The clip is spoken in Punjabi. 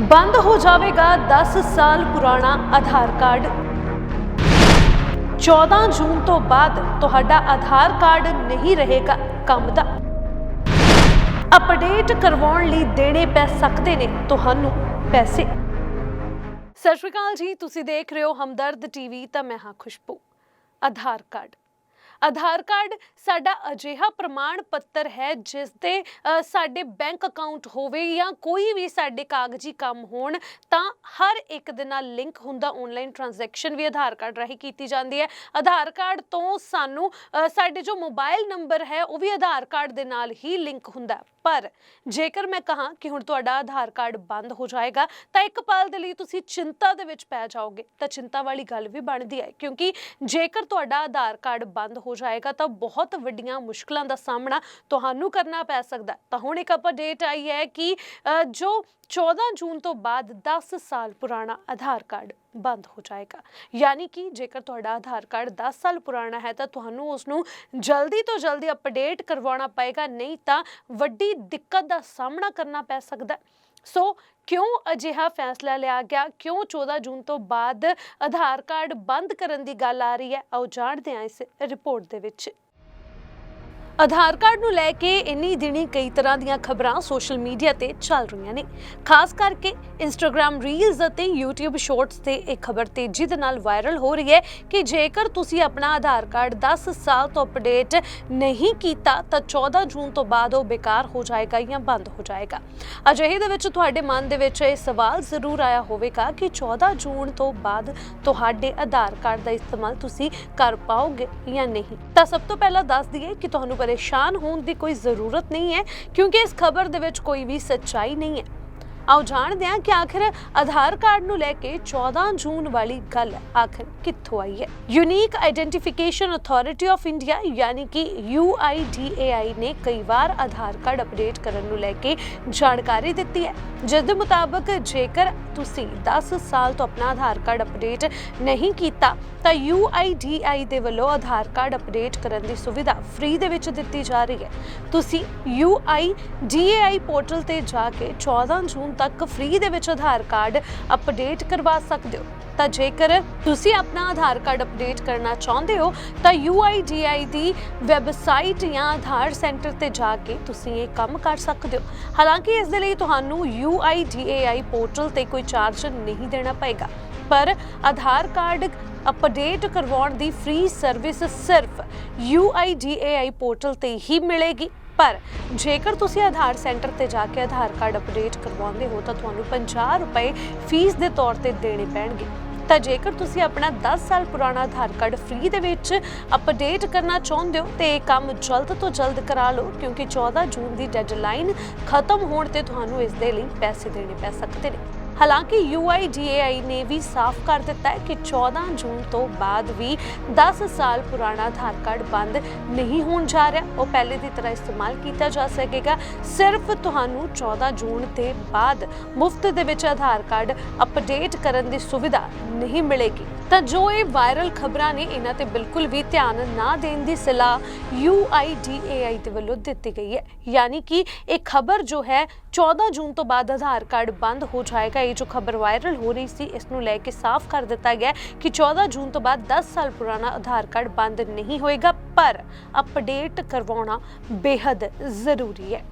ਬੰਦ ਹੋ ਜਾਵੇਗਾ 10 ਸਾਲ ਪੁਰਾਣਾ ਆਧਾਰ ਕਾਰਡ। 14 ਜੂਨ ਤੋਂ ਬਾਅਦ ਤੁਹਾਡਾ ਆਧਾਰ ਕਾਰਡ ਨਹੀਂ ਰਹੇਗਾ ਕੰਮ ਦਾ। ਅਪਡੇਟ ਕਰਵਾਉਣ ਲਈ ਦੇਣੇ ਪੈ ਸਕਦੇ ਨੇ ਤੁਹਾਨੂੰ ਪੈਸੇ। ਸਤਿ ਸ਼੍ਰੀ ਅਕਾਲ ਜੀ, ਤੁਸੀਂ ਦੇਖ ਰਹੇ ਹੋ ਹਮਦਰਦ ਟੀਵੀ, ਤਾਂ ਮੈਂ ਹਾਂ ਖੁਸ਼ਬੂ। ਆਧਾਰ ਕਾਰਡ। ਆਧਾਰ ਕਾਰਡ ਸਾਡਾ ਅਜਿਹਾ ਪ੍ਰਮਾਣ ਪੱਤਰ ਹੈ ਜਿਸ ਤੇ ਸਾਡੇ ਬੈਂਕ ਅਕਾਊਂਟ ਹੋਵੇ ਜਾਂ ਕੋਈ ਵੀ ਸਾਡੇ ਕਾਗਜ਼ੀ ਕੰਮ ਹੋਣ, ਤਾਂ ਹਰ ਇੱਕ ਦੇ ਨਾਲ ਲਿੰਕ ਹੁੰਦਾ ਆਨਲਾਈਨ ਟ੍ਰਾਂਜੈਕਸ਼ਨ ਵੀ ਆਧਾਰ ਕਾਰਡ ਰਾਹੀਂ ਕੀਤੀ ਜਾਂਦੀ ਹੈ। ਆਧਾਰ ਕਾਰਡ ਤੋਂ ਸਾਨੂੰ ਸਾਡੇ ਜੋ ਮੋਬਾਈਲ ਨੰਬਰ ਹੈ, ਉਹ ਵੀ ਆਧਾਰ ਕਾਰਡ ਦੇ ਨਾਲ ਹੀ ਲਿੰਕ ਹੁੰਦਾ ਪਰ ਜੇਕਰ ਮੈਂ ਕਹਾਂ ਕਿ ਹੁਣ ਤੁਹਾਡਾ ਆਧਾਰ ਕਾਰਡ ਬੰਦ ਹੋ ਜਾਏਗਾ, ਤਾਂ ਇੱਕ ਪਲ ਦੇ ਲਈ ਤੁਸੀਂ ਚਿੰਤਾ ਦੇ ਵਿੱਚ ਪੈ ਜਾਓਗੇ। ਤਾਂ ਚਿੰਤਾ ਵਾਲੀ ਗੱਲ ਵੀ ਬਣਦੀ ਹੈ, ਕਿਉਂਕਿ ਜੇਕਰ ਤੁਹਾਡਾ ਆਧਾਰ ਕਾਰਡ ਬੰਦ ਹੋ ਜਾਏਗਾ ਤਾਂ ਬਹੁਤ ਵੱਡੀਆਂ ਮੁਸ਼ਕਲਾਂ ਦਾ ਸਾਹਮਣਾ ਤੁਹਾਨੂੰ ਕਰਨਾ ਪੈ ਸਕਦਾ ਤਾਂ ਹੁਣ ਇੱਕ ਅਪਡੇਟ ਆਈ ਹੈ ਕਿ ਜੋ 14 ਜੂਨ ਤੋਂ ਬਾਅਦ 10 ਸਾਲ ਪੁਰਾਣਾ ਆਧਾਰ ਕਾਰਡ ਬੰਦ ਹੋ ਜਾਏਗਾ ਯਾਨੀ ਕਿ ਜੇਕਰ ਤੁਹਾਡਾ ਆਧਾਰ ਕਾਰਡ 10 ਸਾਲ ਪੁਰਾਣਾ ਹੈ ਤਾਂ ਤੁਹਾਨੂੰ ਉਸ ਨੂੰ ਜਲਦੀ ਤੋਂ ਜਲਦੀ ਅਪਡੇਟ ਕਰਵਾਉਣਾ ਪਏਗਾ, ਨਹੀਂ ਤਾਂ ਵੱਡੀ ਦਿੱਕਤ ਦਾ ਸਾਹਮਣਾ ਕਰਨਾ ਪੈ ਸਕਦਾ ਹੈ। ਸੋ ਕਿਉਂ ਅਜਿਹਾ ਫੈਸਲਾ ਲਿਆ ਗਿਆ? ਕਿਉਂ 14 ਜੂਨ ਤੋਂ ਬਾਅਦ ਆਧਾਰ ਕਾਰਡ ਬੰਦ ਕਰਨ ਦੀ ਗੱਲ ਆ ਰਹੀ ਹੈ? ਆਓ ਜਾਣਦੇ ਹਾਂ ਇਸ ਰਿਪੋਰਟ ਦੇ ਵਿੱਚ। ਆਧਾਰ ਕਾਰਡ ਨੂੰ ਲੈ ਕੇ ਇੰਨੀ ਦਿਨੀ ਕਈ ਤਰ੍ਹਾਂ ਦੀਆਂ ਖਬਰਾਂ ਸੋਸ਼ਲ ਮੀਡੀਆ ਤੇ ਚੱਲ ਰਹੀਆਂ ਨੇ। ਖਾਸ ਕਰਕੇ ਇੰਸਟਾਗ੍ਰam ਰੀਲਸ ਅਤੇ YouTube ਸ਼ਾਰਟਸ ਤੇ ਇਹ ਖਬਰ ਤੇਜ਼ੀ ਦੇ ਨਾਲ ਵਾਇਰਲ ਹੋ ਰਹੀ ਹੈ ਕਿ ਜੇਕਰ ਤੁਸੀਂ ਆਪਣਾ ਆਧਾਰ ਕਾਰਡ 10 ਸਾਲ ਤੋਂ ਅਪਡੇਟ ਨਹੀਂ ਕੀਤਾ, ਤਾਂ 14 ਜੂਨ ਤੋਂ ਬਾਅਦ ਉਹ ਬੇਕਾਰ ਹੋ ਜਾਏਗਾ ਜਾਂ ਬੰਦ ਹੋ ਜਾਏਗਾ। ਅਜਿਹੇ ਦੇ ਵਿੱਚ ਤੁਹਾਡੇ ਮਨ ਦੇ ਵਿੱਚ ਇਹ ਸਵਾਲ ਜ਼ਰੂਰ ਆਇਆ ਹੋਵੇਗਾ ਕਿ 14 ਜੂਨ ਤੋਂ ਬਾਅਦ ਤੁਹਾਡੇ ਆਧਾਰ ਕਾਰਡ ਦਾ ਇਸਤੇਮਾਲ ਤੁਸੀਂ ਕਰ ਪਾਓਗੇ ਜਾਂ ਨਹੀਂ। ਤਾਂ ਸਭ ਤੋਂ ਪਹਿਲਾਂ ਦੱਸ ਦਈਏ ਕਿ ਤੁਹਾਨੂੰ ਪਰੇਸ਼ਾਨ ਹੋਣ ਦੀ ਕੋਈ ਜ਼ਰੂਰਤ ਨਹੀਂ ਹੈ, ਕਿਉਂਕਿ ਇਸ ਖਬਰ ਦੇ ਵਿੱਚ ਕੋਈ ਵੀ ਸੱਚਾਈ ਨਹੀਂ ਹੈ। ਆਓ ਜਾਣਦੇ ਹਾਂ ਕਿ ਆਖਿਰ ਆਧਾਰ ਕਾਰਡ ਨੂੰ ਲੈ ਕੇ 14 ਜੂਨ ਵਾਲੀ ਗੱਲ ਆਖਿਰ ਕਿੱਥੋਂ ਆਈ ਹੈ? Unique Identification Authority of India ਯਾਨੀ ਕਿ UIDAI ਨੇ ਕਈ ਵਾਰ ਆਧਾਰ ਕਾਰਡ ਅਪਡੇਟ ਕਰਨ ਨੂੰ ਲੈ ਕੇ ਜਾਣਕਾਰੀ ਦਿੱਤੀ ਹੈ। ਜਿਸ ਦੇ ਮੁਤਾਬਕ ਜੇਕਰ ਤੁਸੀਂ 10 ਸਾਲ ਤੋਂ ਆਪਣਾ ਆਧਾਰ ਕਾਰਡ ਅਪਡੇਟ ਨਹੀਂ ਕੀਤਾ, ਤਾਂ UIDAI ਦੇ ਵੱਲੋਂ ਆਧਾਰ ਕਾਰਡ ਅਪਡੇਟ ਕਰਨ ਦੀ ਸੁਵਿਧਾ ਫ੍ਰੀ ਦੇ ਵਿੱਚ ਦਿੱਤੀ ਜਾ ਰਹੀ ਹੈ। ਤੁਸੀਂ UIDAI ਪੋਰਟਲ ਤੇ ਜਾ ਕੇ 14 ਜੂਨ ਤੱਕ ਫ੍ਰੀ ਦੇ ਵਿੱਚ ਆਧਾਰ ਕਾਰਡ ਅਪਡੇਟ ਕਰਵਾ ਸਕਦੇ ਹੋ। ਤਾਂ ਜੇਕਰ ਤੁਸੀਂ ਆਪਣਾ ਆਧਾਰ ਕਾਰਡ ਅਪਡੇਟ ਕਰਨਾ ਚਾਹੁੰਦੇ ਹੋ, ਤਾਂ UIDAI ਦੀ ਵੈਬਸਾਈਟ ਜਾਂ ਆਧਾਰ ਸੈਂਟਰ ਤੇ ਜਾ ਕੇ ਤੁਸੀਂ ਇਹ ਕੰਮ ਕਰ ਸਕਦੇ ਹੋ। ਹਾਲਾਂਕਿ ਇਸ ਦੇ ਲਈ ਤੁਹਾਨੂੰ UIDAI ਪੋਰਟਲ ਤੇ ਕੋਈ ਚਾਰਜ ਨਹੀਂ ਦੇਣਾ ਪਏਗਾ। ਪਰ ਆਧਾਰ ਕਾਰਡ ਅਪਡੇਟ ਕਰਵਾਉਣ ਦੀ ਫ੍ਰੀ ਸਰਵਿਸ ਸਿਰਫ UIDAI ਪੋਰਟਲ ਤੇ ਹੀ ਮਿਲੇਗੀ। ਪਰ ਜੇਕਰ ਤੁਸੀਂ ਆਧਾਰ ਸੈਂਟਰ ਤੇ ਜਾ ਕੇ ਆਧਾਰ ਕਾਰਡ ਅਪਡੇਟ ਕਰਵਾਉਂਦੇ ਹੋ ਤਾਂ ਤੁਹਾਨੂੰ 50 ਰੁਪਏ ਫੀਸ ਦੇ ਤੌਰ ਤੇ ਦੇਣੇ ਪੈਣਗੇ। ਤਾਂ ਜੇਕਰ ਤੁਸੀਂ ਆਪਣਾ 10 ਸਾਲ ਪੁਰਾਣਾ ਆਧਾਰ ਕਾਰਡ ਫ੍ਰੀ ਦੇ ਵਿੱਚ ਅਪਡੇਟ ਕਰਨਾ ਚਾਹੁੰਦੇ ਹੋ ਤੇ ਇਹ ਕੰਮ ਜਲਦ ਤੋਂ ਜਲਦ ਕਰਾ ਲਓ, ਕਿਉਂਕਿ 14 ਜੂਨ ਦੀ ਡੈਡਲਾਈਨ ਖਤਮ ਹੋਣ ਤੇ ਤੁਹਾਨੂੰ ਇਸ ਦੇ ਲਈ ਪੈਸੇ ਦੇਣੇ ਪੈ ਸਕਦੇ ਨੇ। ਹਾਲਾਂਕਿ UIDAI ਨੇ ਵੀ ਸਾਫ਼ ਕਰ ਦਿੱਤਾ ਹੈ ਕਿ 14 ਜੂਨ ਤੋਂ ਬਾਅਦ ਵੀ 10 ਸਾਲ ਪੁਰਾਣਾ ਆਧਾਰ ਕਾਰਡ ਬੰਦ ਨਹੀਂ ਹੋਣ ਜਾ ਰਿਹਾ। ਉਹ ਪਹਿਲੇ ਦੀ ਤਰ੍ਹਾਂ ਇਸਤੇਮਾਲ ਕੀਤਾ ਜਾ ਸਕੇਗਾ। ਸਿਰਫ ਤੁਹਾਨੂੰ 14 ਜੂਨ ਦੇ ਬਾਅਦ ਮੁਫਤ ਦੇ ਵਿੱਚ ਆਧਾਰ ਕਾਰਡ ਅਪਡੇਟ ਕਰਨ ਦੀ ਸੁਵਿਧਾ ਨਹੀਂ ਮਿਲੇਗੀ। ਤਾਂ ਜੋ ਇਹ ਵਾਇਰਲ ਖਬਰਾਂ ਨੇ, ਇਹਨਾਂ ਤੇ ਬਿਲਕੁਲ ਵੀ ਧਿਆਨ ਨਾ ਦੇਣ ਦੀ ਸਲਾਹ UIDAI ਦੇ ਵੱਲੋਂ ਦਿੱਤੀ ਗਈ ਹੈ। ਯਾਨੀ ਕਿ ਇਹ ਖਬਰ ਜੋ ਹੈ 14 ਜੂਨ ਤੋਂ ਬਾਅਦ ਆਧਾਰ ਕਾਰਡ ਬੰਦ ਹੋ ਜਾਏਗਾ। ਇਹ ਜੋ ਖਬਰ ਵਾਇਰਲ ਹੋ ਰਹੀ ਸੀ, ਇਸ ਨੂੰ ਲੈ ਕੇ ਸਾਫ਼ ਕਰ ਦਿੱਤਾ ਗਿਆ ਕਿ 14 ਜੂਨ ਤੋਂ ਬਾਅਦ 10 ਸਾਲ ਪੁਰਾਣਾ ਆਧਾਰ ਕਾਰਡ ਬੰਦ ਨਹੀਂ ਹੋਏਗਾ, ਪਰ ਅਪਡੇਟ ਕਰਵਾਉਣਾ ਬੇहद ਜ਼ਰੂਰੀ ਹੈ।